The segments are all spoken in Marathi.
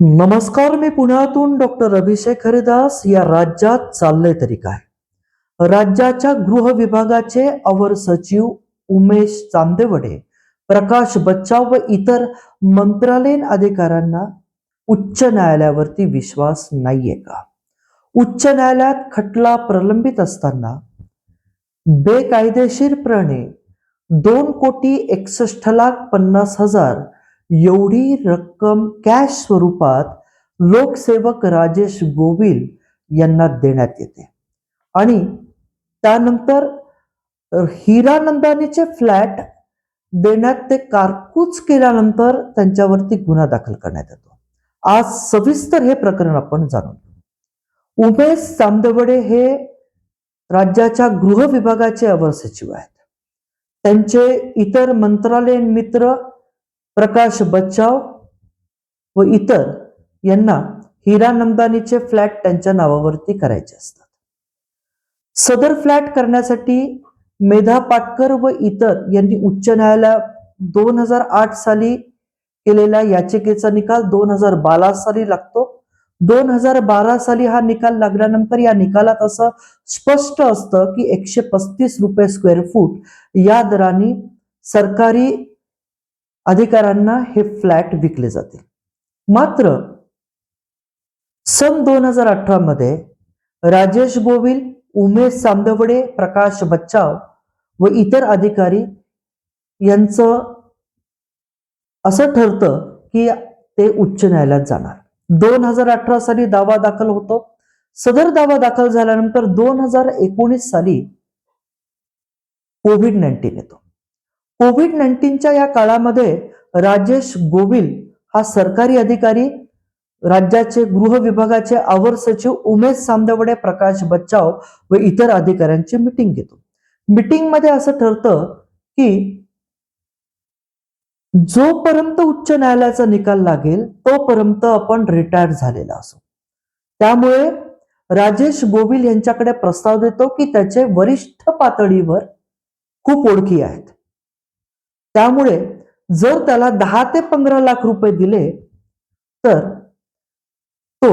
नमस्कार मी पुण्यातून डॉक्टर अभिषेक हरिदास. या राज्यात चाललंय तरी काय? राज्याच्या गृह विभागाचे अवर सचिव उमेश चांदेवडे प्रकाश बच्चाव व इतर मंत्रालयीन अधिकाऱ्यांना उच्च न्यायालयावरती विश्वास नाहीये का? उच्च न्यायालयात खटला प्रलंबित असताना बेकायदेशीरपणे दोन कोटी एकसष्ट लाख पन्नास हजार एवढी रक्कम कॅश स्वरूपात लोकसेवक राजेश गोविल यांना देण्यात येते. आणि त्यानंतर हिरानंदानीचे फ्लॅट देण्यात ते कारकूच केल्यानंतर त्यांच्यावरती गुन्हा दाखल करण्यात येतो. आज सविस्तर हे प्रकरण आपण जाणून घेऊ. उमेश चांदवडे हे राज्याच्या गृह विभागाचे अवर सचिव आहेत. त्यांचे इतर मंत्रालयीन मित्र प्रकाश बच्चाव व इतर यांना हिरानंदानीचे फ्लॅट त्यांच्या नावावरती करायचे असतात. सदर फ्लॅट करण्यासाठी मेधा पाटकर व इतर यांनी उच्च न्यायालयात दोन हजार आठ साली केलेल्या याचिकेचा निकाल दोन हजार बारा साली लागतो. दोन हजार बारा साली हा निकाल लागल्यानंतर या निकालात असं स्पष्ट असतं की एकशे पस्तीस रुपये स्क्वेअर फूट या दराने सरकारी अधिकाऱ्यांना हे फ्लॅट विकले जातील. मात्र सन दोन हजार अठरा मध्ये राजेश गोविल उमेश सांदवडे प्रकाश बच्चाव व इतर अधिकारी यांचं असं ठरतं की ते उच्च न्यायालयात जाणार. दोन हजार अठरा साली दावा दाखल होतो. सदर दावा दाखल झाल्यानंतर दोन हजार एकोणीस साली कोविड नाईन्टीन येतो. कोविड नाईन्टीनच्या या काळामध्ये राजेश गोविल हा सरकारी अधिकारी राज्याचे गृह विभागाचे अवर सचिव उमेश सामदवडे प्रकाश बच्चाव व इतर अधिकाऱ्यांची मिटिंग घेतो. मिटिंगमध्ये असं ठरतं की जोपर्यंत उच्च न्यायालयाचा निकाल लागेल तोपर्यंत आपण रिटायर झालेला असो. त्यामुळे राजेश गोविल यांच्याकडे प्रस्ताव देतो की त्याचे वरिष्ठ पातळीवर खूप ओळखी आहेत. त्यामुळे जर त्याला दहा ते पंधरा लाख रुपये दिले तर तो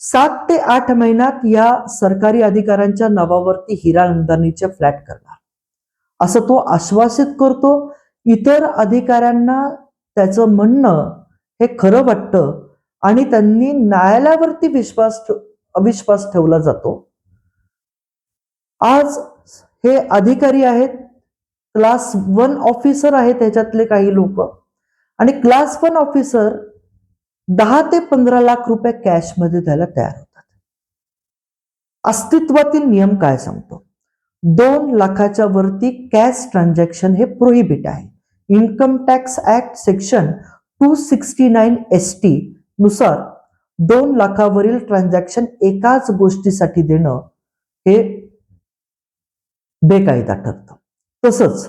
सात ते आठ महिन्यात या सरकारी अधिकाऱ्यांच्या नावावरती हिरा नंदानीचे फ्लॅट करणार. असं तो आश्वासित करतो. इतर अधिकाऱ्यांना त्याचं म्हणणं हे खरं वाटतं आणि त्यांनी न्यायालयावरती विश्वास अविश्वास ठेवला जातो. आज हे अधिकारी आहेत क्लास वन ऑफिसर आहेत त्याच्यातले काही लोक. आणि क्लास वन ऑफिसर दहा ते पंधरा लाख रुपये कॅशमध्ये द्यायला तयार होतात. अस्तित्वातील नियम काय सांगतो? दोन लाखाच्या वरती कॅश ट्रान्झॅक्शन हे प्रोहिबिट आहे. Income tax act section two sixty nine S T नुसार दोन लाखावरील ट्रान्झॅक्शन एकाच गोष्टीसाठी देणं हे बेकायदा ठरतं. तसंच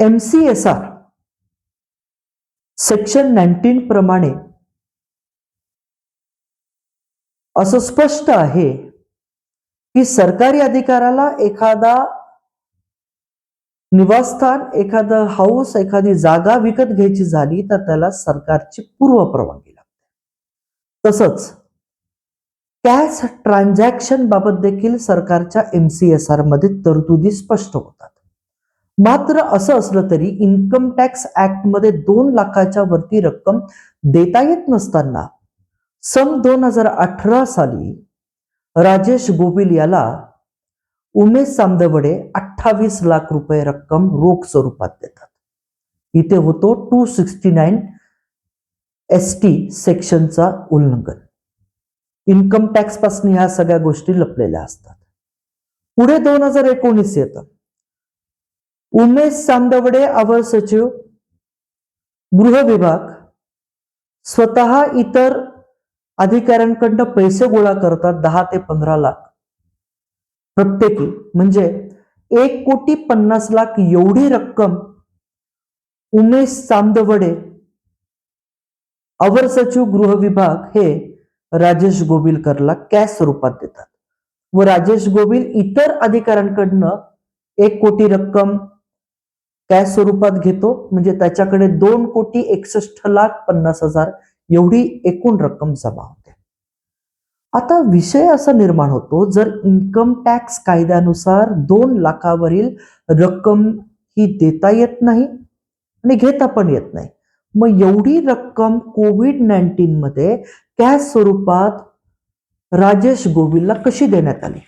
M C S R section nineteen प्रमाणे असं स्पष्ट आहे की सरकारी अधिकाराला एखादा निवासस्थान एखादं हाऊस एखादी जागा विकत घ्यायची झाली तर त्याला सरकारची पूर्व परवानगी लागते. तसंच त्याच ट्रान्झॅक्शन बाबत देखील सरकारच्या एम सी एस आरमध्ये तरतुदी स्पष्ट होतात. मात्र असं असलं तरी इन्कम टॅक्स ऍक्टमध्ये दोन लाखाच्या वरती रक्कम देता येत नसताना सन दोन हजार अठरा साली राजेश गोविल याला उमेश सामदवडे अठ्ठावीस लाख रुपये रक्कम रोख स्वरूपात देतात. इथे होतो two sixty nine S T सेक्शनचा उल्लंघन. इन्कम टॅक्सपासून ह्या सगळ्या गोष्टी लपलेल्या असतात. पुढे दोन हजार एकोणीस येतं. उमेश चांदवडे अवर सचिव गृह विभाग स्वतः इतर अधिकाऱ्यांकडनं पैसे गोळा करतात दहा ते पंधरा लाख. प्रत्येकी म्हणजे एक कोटी पन्नास लाख एवढी रक्कम उमेश चांदवडे अवर सचिव गृह विभाग हे राजेश गोविलकरला कॅश स्वरूपात देतात. व राजेश गोविल इतर अधिकाऱ्यांकडनं एक कोटी रक्कम कॅश स्वरूपात घेतो. म्हणजे त्याच्याकडे दोन कोटी एकसष्ट लाख पन्नास हजार एवढी एकूण रक्कम जमा होते. आता विषय असा निर्माण होतो जर इन्कम टॅक्स कायद्यानुसार दोन लाखावरील रक्कम ही देता येत नाही आणि घेता पण येत नाही. मग एवढी रक्कम कोविड नाईन्टीनमध्ये कॅश स्वरूपात राजेश गोविलला कशी देण्यात आली?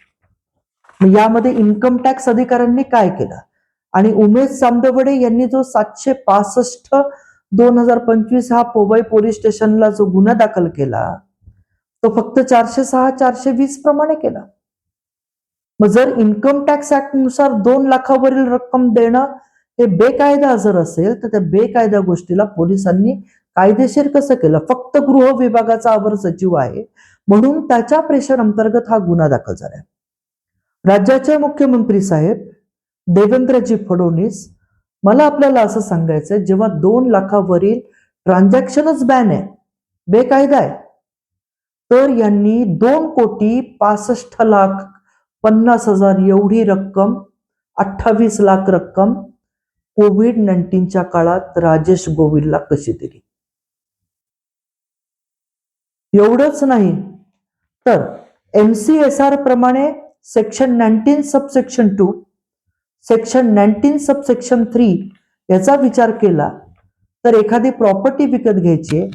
मग यामध्ये इन्कम टॅक्स अधिकाऱ्यांनी काय केलं? आणि उमेश चांदवडे यांनी जो सातशे पासष्ट दोन हजार पंचवीस हा पोबई पोलीस स्टेशनला जो गुन्हा दाखल केला तो फक्त चारशे सहा चारशे वीस प्रमाणे केला. मग जर इन्कम टॅक्स ऍक्टनुसार दोन लाखावरील रक्कम देणं हे बेकायदा जर असेल तर त्या बेकायदा गोष्टीला पोलिसांनी कायदेशीर कसं केलं? फक्त गृह विभागाचा अवर सचिव आहे. म्हणून त्याच्या प्रेशर अंतर्गत हा गुन्हा दाखल झाला. राज्याचे मुख्यमंत्री साहेब देवेंद्रजी फडणवीस मला आपल्याला असं सांगायचं जेव्हा दोन लाखावरील ट्रान्झॅक्शनच बॅन आहे बेकायदा आहे तर यांनी दोन कोटी पासष्ट लाख पन्नास हजार एवढी रक्कम अठ्ठावीस लाख रक्कम कोविड नाईन्टीनच्या काळात राजेश गोविलला कशी दिली? एवढंच नाही तर एम सी एस आर प्रमाणे section nineteen subsection two section nineteen subsection three याचा विचार केला तर एखादी प्रॉपर्टी विकत घ्यायची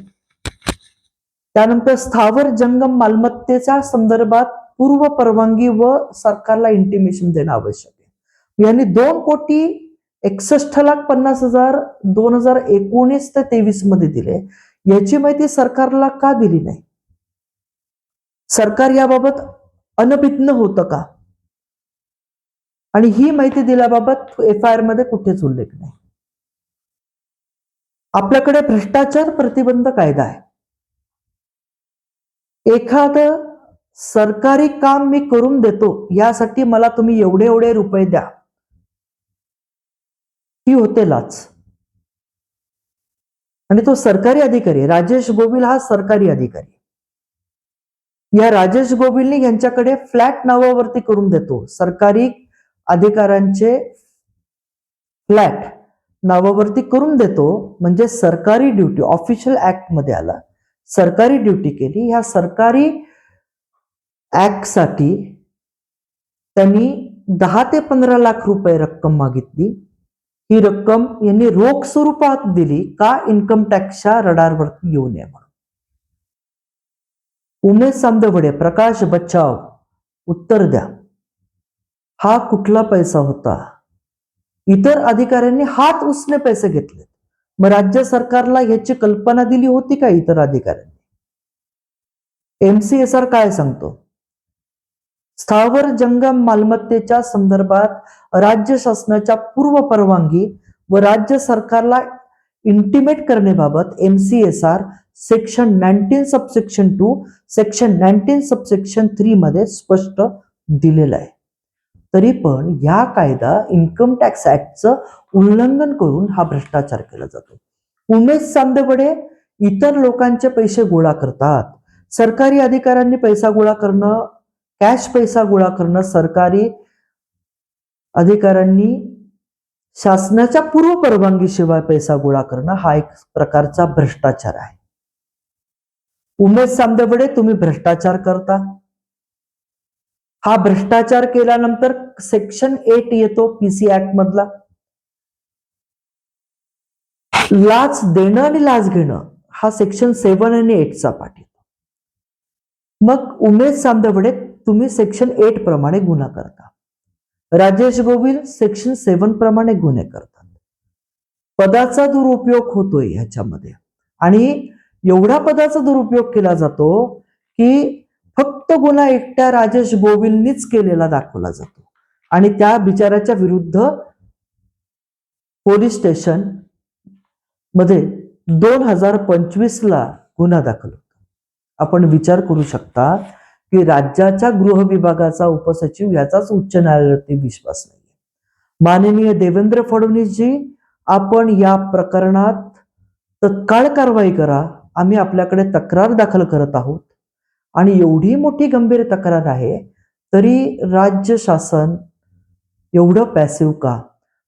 त्यानंतर स्थावर जंगम मालमत्तेच्या संदर्भात पूर्व परवानगी व सरकारला इंटिमेशन देणं आवश्यक आहे. यांनी दोन कोटी एकसष्ट लाख पन्नास हजार दोन हजार एकोणीस ते तेवीसमध्ये दिले. याची माहिती सरकारला का दिली नाही? सरकार याबाबत अनभिज्ञ होतं का? आणि ही माहिती दिल्याबाबत एफ आय आरमध्ये कुठेच उल्लेख नाही. आपल्याकडे भ्रष्टाचार प्रतिबंध कायदा आहे. एखादं सरकारी काम मी करून देतो यासाठी मला तुम्ही एवढे एवढे रुपये द्या. ही होते लाच. आणि तो सरकारी अधिकारी राजेश गोविल हा सरकारी अधिकारी. या राजेश गोविलनी यांच्याकडे फ्लॅट नावावरती करून देतो. सरकारी अधिकाऱ्यांचे फ्लॅट नावावरती करून देतो. म्हणजे सरकारी ड्युटी ऑफिशियल ऍक्टमध्ये आला. सरकारी ड्युटी केली. ह्या सरकारी ऍक्टसाठी त्यांनी दहा ते पंधरा लाख रुपये रक्कम मागितली. ही रक्कम यांनी रोख स्वरूपात दिली का इन्कम टॅक्सच्या रडारवरती येऊ नये म्हणून? उमेश चांदवडे प्रकाश बच्चाव उत्तर द्या. हा कुठला पैसा होता? इतर अधिकाऱ्यांनी हात उसने पैसे घेतले मग राज्य सरकारला ह्याची कल्पना दिली होती का इतर अधिकाऱ्यांनी? एमसीएसआर काय सांगतो? स्थावर जंगम मालमत्तेच्या संदर्भात राज्य शासनाच्या पूर्व परवानगी व राज्य सरकारला इंटिमेट करण्याबाबत MCSR section nineteen subsection two section nineteen subsection three मध्ये स्पष्ट दिलेलं आहे. तरी पण या कायदा इन्कम टॅक्स ऍक्टचं उल्लंघन करून हा भ्रष्टाचार केला जातो. उमेश चांदेवडे इतर लोकांचे पैसे गोळा करतात. सरकारी अधिकाऱ्यांनी पैसा गोळा करणं कॅश पैसा गोळा करणं सरकारी अधिकाऱ्यांनी शासनाच्या पूर्व परवानगीशिवाय पैसा गोळा करणं हा एक प्रकारचा भ्रष्टाचार आहे. उमेश सामदेवडे तुम्ही भ्रष्टाचार करता. हा भ्रष्टाचार केल्यानंतर सेक्शन एट येतो पीसी ऍक्ट मधला. लाच देणं आणि लाच घेणं हा सेक्शन सेवन आणि एटचा पाठ येतो. मग उमेश चांदवडे तुम्ही सेक्शन एट प्रमाणे गुन्हा करता. राजेश गोविल सेक्शन सेवन प्रमाणे गुन्हे करतात. पदाचा दुरुपयोग होतोय ह्याच्यामध्ये. आणि एवढा पदाचा दुरुपयोग केला जातो की फक्त गुन्हा एकट्या राजेश गोविलनीच केलेला दाखवला जातो. आणि त्या बिचाराच्या विरुद्ध पोलीस स्टेशनमध्ये दोन हजार पंचवीस ला गुन्हा दाखल होतो. आपण विचार करू शकता की राज्याच्या गृह विभागाचा उपसचिव याचाच उच्च न्यायालयावरती विश्वास नाही माननीय देवेंद्र फडणवीसजी आपण या प्रकरणात तत्काळ कारवाई करा. आम्ही आपल्याकडे तक्रार दाखल करत आहोत. आणि एवढी मोठी गंभीर तक्रार आहे तरी राज्य शासन एवढं पॅसिव्ह का?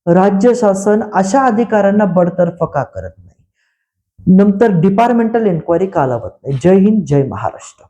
राज्य शासन अशा अधिकाऱ्यांना बडतर्फ का करत नाही? नंतर डिपार्टमेंटल एन्क्वायरी का लावत नाही. जय हिंद जय महाराष्ट्र.